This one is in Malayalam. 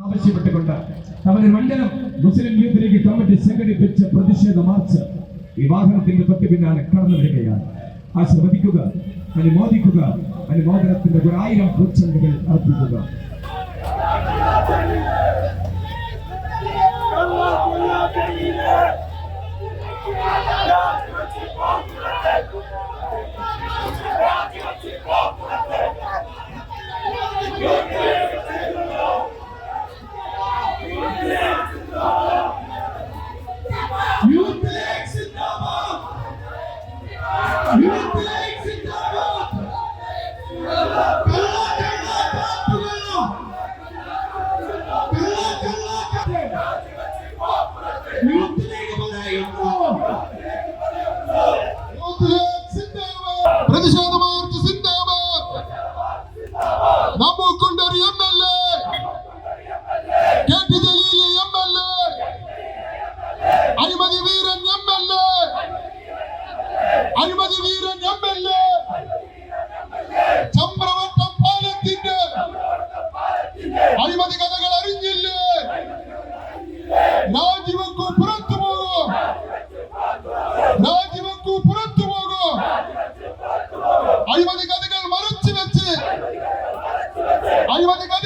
ആവശ്യപ്പെട്ടുകൊണ്ട് നമ്മുടെ മണ്ഡലം മുസ്ലിം യൂത്ത് ലീഗ് കമ്മിറ്റി സംഘടിപ്പിച്ച പ്രതിഷേധ മാർച്ച് ഈ വാഹനത്തിന്റെ തൊട്ട് പിന്നാലെ കടന്നു വരികയാണ്. ആശീർവദിക്കുക അനുമോദിക്കുക അനുമോദനത്തിന്റെ ഒരായിരം പൂച്ചെണ്ടുകൾ അർപ്പിക്കുക. March Zindabad നമുക്കുണ്ടൊരു M L A K T அனுமதி வீரன் எம்எல்ஏ சம்பரவட்டம் பாலத்தின் அனுமதி கதைகள் அறிஞ்சில்லை நாஜிவுக்கு புறத்து போகும் நாஜிவுக்கு புறத்து போகும் அனுமதி கதைகள் மறைச்சு வச்சு அனுமதி கதை